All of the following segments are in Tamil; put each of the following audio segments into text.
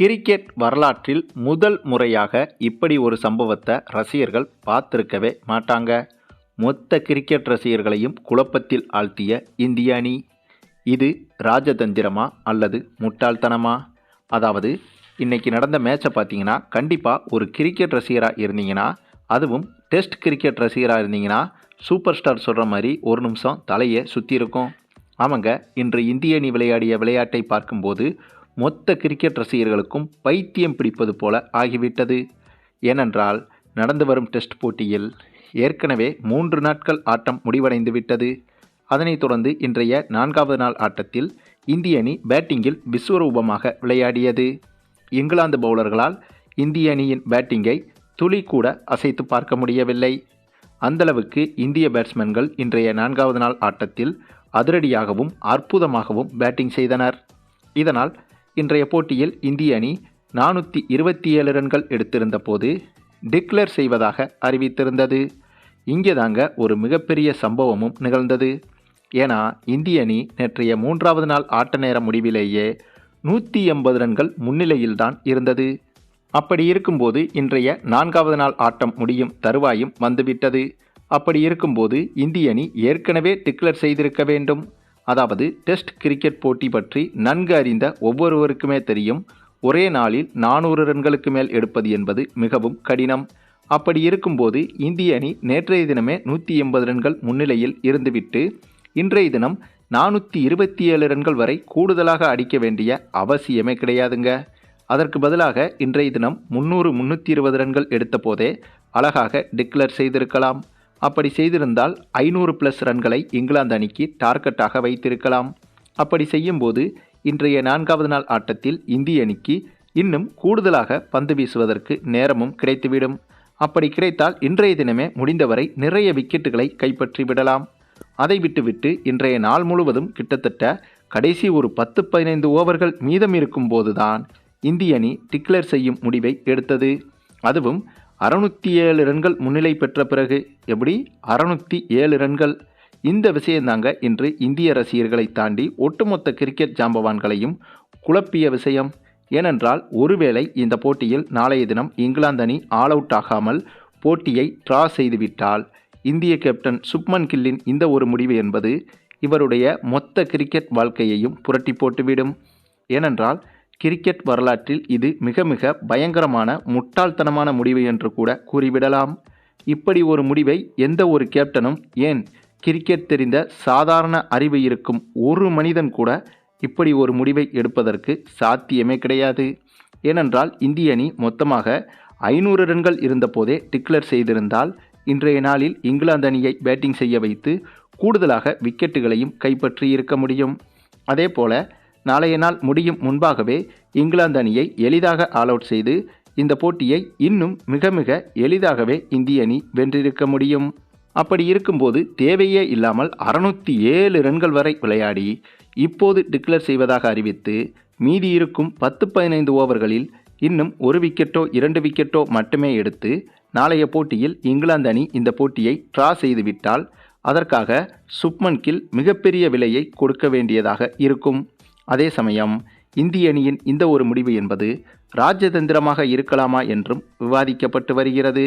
கிரிக்கெட் வரலாற்றில் முதல் முறையாக இப்படி ஒரு சம்பவத்தை ரசிகர்கள் பார்த்துருக்கவே மாட்டாங்க. மொத்த கிரிக்கெட் ரசிகர்களையும் குழப்பத்தில் ஆழ்த்திய இந்திய அணி. இது ராஜதந்திரமா அல்லது முட்டாள்தனமா? அதாவது இன்றைக்கி நடந்த மேட்சை பார்த்தீங்கன்னா கண்டிப்பாக ஒரு கிரிக்கெட் ரசிகராக இருந்தீங்கன்னா அதுவும் டெஸ்ட் கிரிக்கெட் ரசிகராக இருந்தீங்கன்னா சூப்பர் ஸ்டார் சொல்கிற மாதிரி ஒரு நிமிஷம் தலையை சுற்றி இருக்கும் ஆமாங்க இன்று இந்திய அணி விளையாடிய விளையாட்டை பார்க்கும்போது மொத்த கிரிக்கெட் ரசிகர்களுக்கும் பைத்தியம் பிடிப்பது போல ஆகிவிட்டது. ஏனென்றால் நடந்து வரும் டெஸ்ட் போட்டியில் ஏற்கனவே மூன்று நாட்கள் ஆட்டம் முடிவடைந்து விட்டது. அதனைத் தொடர்ந்து இன்றைய நான்காவது நாள் ஆட்டத்தில் இந்திய அணி பேட்டிங்கில் விஸ்வரூபமாக விளையாடியது. இங்கிலாந்து பவுலர்களால் இந்திய அணியின் பேட்டிங்கை துளி கூட அசைத்து பார்க்க முடியவில்லை. அந்தளவுக்கு இந்திய பேட்ஸ்மேன்கள் இன்றைய நான்காவது நாள் ஆட்டத்தில் அதிரடியாகவும் அற்புதமாகவும் பேட்டிங் செய்தனர். இதனால் இன்றைய போட்டியில் இந்திய அணி நானூற்றி இருபத்தி ஏழு ரன்கள் எடுத்திருந்த போது டிக்ளேர் செய்வதாக அறிவித்திருந்தது. இங்கே தாங்க ஒரு மிகப்பெரிய சம்பவமும் நிகழ்ந்தது. ஏன்னா இந்திய அணி நேற்றைய மூன்றாவது நாள் ஆட்ட நேர முடிவிலேயே நூற்றி எண்பது ரன்கள் முன்னிலையில்தான் இருந்தது. அப்படி இருக்கும்போது இன்றைய நான்காவது நாள் ஆட்டம் முடியும் தருவாயும் வந்துவிட்டது. அப்படி இருக்கும்போது இந்திய அணி ஏற்கனவே டிக்ளேர் செய்திருக்க வேண்டும். அதாவது டெஸ்ட் கிரிக்கெட் போட்டி பற்றி நன்கு அறிந்த ஒவ்வொருவருக்குமே தெரியும். ஒரே நாளில் நானூறு ரன்களுக்கு மேல் எடுப்பது என்பது மிகவும் கடினம். அப்படி இருக்கும்போது இந்திய அணி நேற்றைய தினமே நூற்றி எண்பது ரன்கள் முன்னிலையில் இருந்துவிட்டு இன்றைய தினம் நானூற்றி இருபத்தி ஏழு ரன்கள் வரை கூடுதலாக அடிக்க வேண்டிய அவசியமே கிடையாதுங்க. அதற்கு பதிலாக இன்றைய தினம் முந்நூறு முந்நூற்றி இருபது ரன்கள் எடுத்த போதே அழகாக டிக்ளேர் செய்திருக்கலாம். அப்படி செய்திருந்தால் ஐநூறு பிளஸ் ரன்களை இங்கிலாந்து அணிக்கு டார்கெட்டாக வைத்திருக்கலாம். அப்படி செய்யும்போது இன்றைய நான்காவது நாள் ஆட்டத்தில் இந்திய அணிக்கு இன்னும் கூடுதலாக பந்து வீசுவதற்கு நேரமும் கிடைத்துவிடும். அப்படி கிடைத்தால் இன்றைய தினமே முடிந்தவரை நிறைய விக்கெட்டுகளை கைப்பற்றி விடலாம். அதை விட்டுவிட்டு இன்றைய நாள் முழுவதும் கிட்டத்தட்ட கடைசி ஒரு பத்து பதினைந்து ஓவர்கள் மீதம் இருக்கும் போதுதான் இந்திய அணி டிக்ளேர் செய்யும் முடிவை எடுத்தது. அதுவும் அறுநூற்றி ஏழு ரன்கள் முன்னிலை பெற்ற பிறகு எப்படி? அறுநூற்றி ஏழு ரன்கள். இந்த விஷயந்தாங்க இன்று இந்திய ரசிகர்களை தாண்டி ஒட்டுமொத்த கிரிக்கெட் ஜாம்பவான்களையும் குழப்பிய விஷயம். ஏனென்றால் ஒருவேளை இந்த போட்டியில் நாளைய தினம் இங்கிலாந்து அணி ஆல் அவுட் ஆகாமல் போட்டியை ட்ரா செய்துவிட்டால் இந்திய கேப்டன் சுப்மன் கில்லின் இந்த ஒரு முடிவு என்பது இவருடைய மொத்த கிரிக்கெட் வாழ்க்கையையும் புரட்டி போட்டுவிடும். ஏனென்றால் கிரிக்கெட் வரலாற்றில் இது மிக மிக பயங்கரமான முட்டாள்தனமான முடிவு என்று கூட கூறிவிடலாம். இப்படி ஒரு முடிவை எந்த ஒரு கேப்டனும் ஏன் கிரிக்கெட் தெரிந்த சாதாரண அறிவு இருக்கும் ஒரு மனிதன் கூட இப்படி ஒரு முடிவை எடுப்பதற்கு சாத்தியமே கிடையாது. ஏனென்றால் இந்திய அணி மொத்தமாக ஐநூறு ரன்கள் இருந்தபோதே டிக்ளேர் செய்திருந்தால் இன்றைய நாளில் இங்கிலாந்து அணியை பேட்டிங் செய்ய வைத்து கூடுதலாக விக்கெட்டுகளையும் கைப்பற்றி இருக்க முடியும். அதேபோல நாளைய நாள் முடியும் முன்பாகவே இங்கிலாந்து அணியை எளிதாக ஆல் அவுட் செய்து இந்த போட்டியை இன்னும் மிக மிக எளிதாகவே இந்திய அணி வென்றிருக்க முடியும். அப்படி இருக்கும்போது தேவையே இல்லாமல் அறுநூற்றி ஏழு ரன்கள் வரை விளையாடி இப்போது டிக்ளேர் செய்வதாக அறிவித்து மீதி இருக்கும் பத்து பதினைந்து ஓவர்களில் இன்னும் ஒரு விக்கெட்டோ இரண்டு விக்கெட்டோ மட்டுமே எடுத்து நாளைய போட்டியில் இங்கிலாந்து அணி இந்த போட்டியை ட்ரா செய்துவிட்டால் அதற்காக சுப்மன் கில் மிகப்பெரிய விலையை கொடுக்க வேண்டியதாக இருக்கும். அதே சமயம் இந்திய அணியின் இந்த ஒரு முடிவு என்பது ராஜதந்திரமாக இருக்கலாமா என்றும் விவாதிக்கப்பட்டு வருகிறது.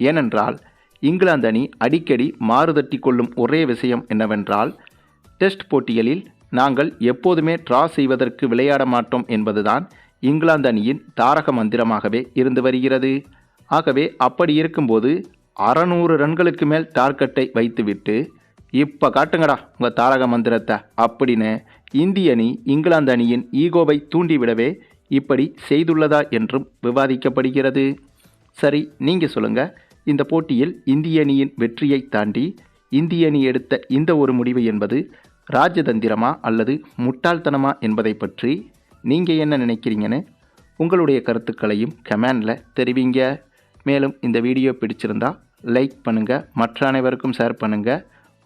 ஏனென்றால் இங்கிலாந்து அணி அடிக்கடி மாறுதட்டி கொள்ளும் ஒரே விஷயம் என்னவென்றால் டெஸ்ட் போட்டிகளில் நாங்கள் எப்போதுமே ட்ரா செய்வதற்கு விளையாட மாட்டோம் என்பதுதான் இங்கிலாந்து அணியின் தாரக மந்திரமாகவே இருந்து வருகிறது. ஆகவே அப்படி இருக்கும்போது அறநூறு ரன்களுக்கு மேல் டார்கெட்டை வைத்துவிட்டு இப்போ காட்டுங்கடா உங்கள் தாரக மந்திரத்தை. அப்படின்னு இந்திய அணி இங்கிலாந்து அணியின் ஈகோவை தூண்டிவிடவே இப்படி செய்துள்ளதா என்றும் விவாதிக்கப்படுகிறது. சரி நீங்கள் சொல்லுங்கள் இந்த போட்டியில் இந்திய அணியின் வெற்றியை தாண்டி இந்திய அணி எடுத்த இந்த ஒரு முடிவு என்பது ராஜதந்திரமா அல்லது முட்டாள்தனமா என்பதை பற்றி நீங்கள் என்ன நினைக்கிறீங்கன்னு உங்களுடைய கருத்துக்களையும் கமெண்டில் தெரிவிங்க. மேலும் இந்த வீடியோ பிடிச்சிருந்தா லைக் பண்ணுங்கள் மற்ற அனைவருக்கும் ஷேர் பண்ணுங்கள்